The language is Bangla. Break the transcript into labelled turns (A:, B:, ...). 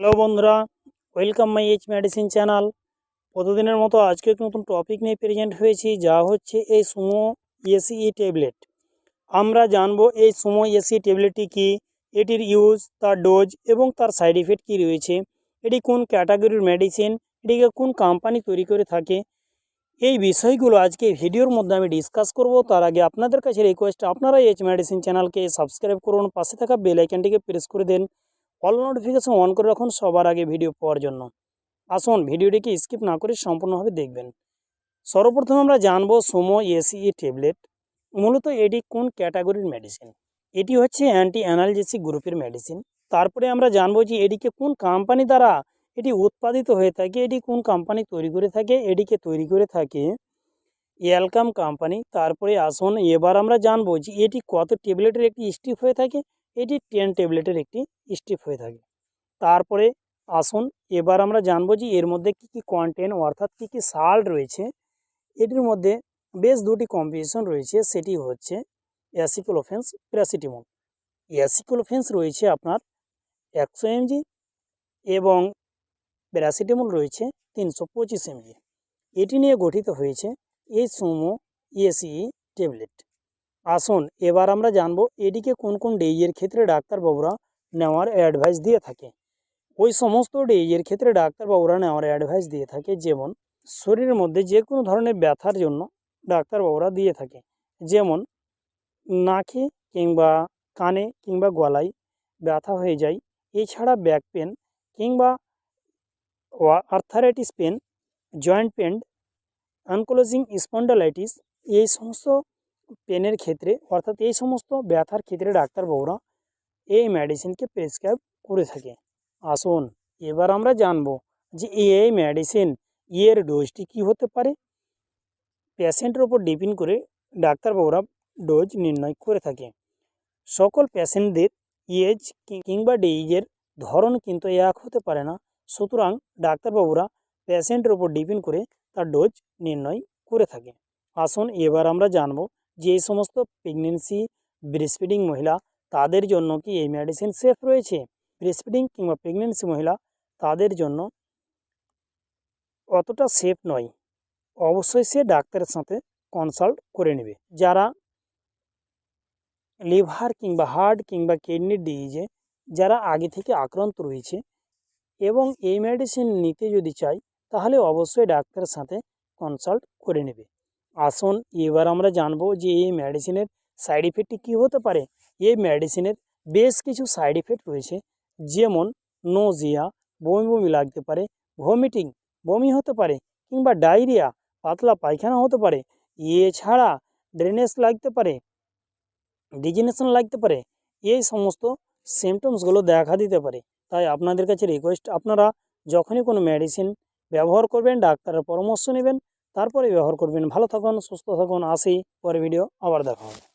A: হ্যালো বন্ধুরা, welcome my H medicine channel. প্রতিদিনের মতো আজকে নতুন টপিক নিয়ে প্রেজেন্ট হয়েছি, যা হচ্ছে এই সুমো এসিই ট্যাবলেট। আমরা জানব এই সুমো এসি ট্যাবলেটটি কি, এটির ইউজ, তার ডোজ এবং তার সাইড ইফেক্ট কী রয়েছে, এটি কোন ক্যাটাগরির মেডিসিন, এটিকে কোন কোম্পানি তৈরি করে থাকে, এই বিষয়গুলো আজকে ভিডিওর মধ্যে আমি ডিসকাস করব। তার আগে আপনাদের কাছে রিকোয়েস্ট আপনারা এইচ মেডিসিন চ্যানেলকে সাবস্ক্রাইব করুন, পাশে থাকা বেল আইকনটিকে প্রেস করে দেন অল নোটিফিকেশন অন করে রাখুন সবার আগে ভিডিও পাওয়ার জন্য। আসুন ভিডিওটিকে স্কিপ না করে সম্পূর্ণভাবে দেখবেন। সর্বপ্রথম আমরা জানব সোমো এসিই ট্যাবলেট। মূলত এটি কোন ক্যাটাগরির মেডিসিন এটি হচ্ছে অ্যান্টি অ্যানালজেসিক গ্রুপের মেডিসিন তারপরে আমরা জানব যে এটিকে কোন কোম্পানি দ্বারা এটি উৎপাদিত হয়ে থাকে, এটি কোন কোম্পানি তৈরি করে থাকে, এটিকে তৈরি করে থাকে অ্যালকাম কোম্পানি তারপরে আসুন এবার আমরা জানব যে এটি কত ট্যাবলেটের একটি স্টিপ হয়ে থাকে এটি টেন ট্যাবলেটের একটি স্টিপ হয়ে থাকে। তারপরে আসুন, এবার আমরা জানব যে এর মধ্যে কী কী কন্টেন্ট অর্থাৎ কী কী সাল্ট রয়েছে। এটির মধ্যে বেশ দুটি কম্পিটিশন রয়েছে, সেটি হচ্ছে অ্যাসিক্লোফেন্স প্যারাসিটামল অ্যাসিক্লোফেন্স রয়েছে আপনার একশো এমজি এবং প্যারাসিটামল রয়েছে তিনশো পঁচিশ এমজি। এটি নিয়ে গঠিত হয়েছে এই সুমো এসিই ট্যাবলেট। আসুন, এবার আমরা জানব এটিকে কোন কোন ডেইজের ক্ষেত্রে ডাক্তারবাবুরা নেওয়ার অ্যাডভাইস দিয়ে থাকে। ওই সমস্ত ডেইজের ক্ষেত্রে ডাক্তারবাবুরা নেওয়ার অ্যাডভাইস দিয়ে থাকে, যেমন শরীরের মধ্যে যে কোনো ধরনের ব্যথার জন্য ডাক্তারবাবুরা দিয়ে থাকে। যেমন নাকে কিংবা কানে কিংবা গলায় ব্যথা হয়ে যায়, এছাড়া ব্যাক পেন কিংবা arthritis pain joint pain ankylosing spondylitis এই সমস্ত পেনের ক্ষেত্রে, অর্থাৎ এই সমস্ত ব্যথার ক্ষেত্রে ডাক্তারবাবুরা এই মেডিসিনকে প্রেসক্রাইব করে থাকে। আসুন, এবার আমরা জানব যে এই মেডিসিন এর ডোজটি কী হতে পারে। পেশেন্টের ওপর ডিপেন্ড করে ডাক্তারবাবুরা ডোজ নির্ণয় করে থাকে। সকল পেশেন্টদের এজ কিংবা ডেইজের ধরন কিন্তু এক হতে পারে না। সুতরাং ডাক্তারবাবুরা পেশেন্টের ওপর ডিপেন্ড করে তার ডোজ নির্ণয় করে থাকে। আসুন, এবার আমরা জানব যে সমস্ত প্রেগনেন্সি ব্রেস্টফিডিং মহিলা, তাদের জন্য কি এই মেডিসিন সেফ রয়েছে? ব্রেস্টফিডিং কিংবা প্রেগনেন্সি মহিলা, তাদের জন্য অতটা সেফ নয়। অবশ্যই সে ডাক্তারের সাথে কনসাল্ট করে নেবে। যারা লিভার কিংবা হার্ট কিংবা কিডনির ডিজিজে যারা আগে থেকে আক্রান্ত রয়েছে এবং এই মেডিসিন নিতে যদি চাই তাহলে অবশ্যই ডাক্তারের সাথে কনসাল্ট করে নেবে। আসুন এবার আমরা জানব যে এই মেডিসিনের সাইড ইফেক্টটি কী হতে পারে। এই মেডিসিনের বেশ কিছু সাইড ইফেক্ট রয়েছে, যেমন নোজিয়া বমি বমি লাগতে পারে ভমিটিং বমি হতে পারে, কিংবা ডায়রিয়া পাতলা পায়খানা হতে পারে। এছাড়া ড্রেনেজ লাগতে পারে ডিজিনেশন লাগতে পারে, এই সমস্ত সিমটমসগুলো দেখা দিতে পারে। তাই আপনাদের কাছে রিকোয়েস্ট আপনারা যখনই কোনো মেডিসিন ব্যবহার করবেন, ডাক্তারের পরামর্শ নেবেন তারপরে ব্যবহার করবেন। ভালো থাকুন সুস্থ থাকুন। আসি পরে ভিডিও আবার দেখা হবে।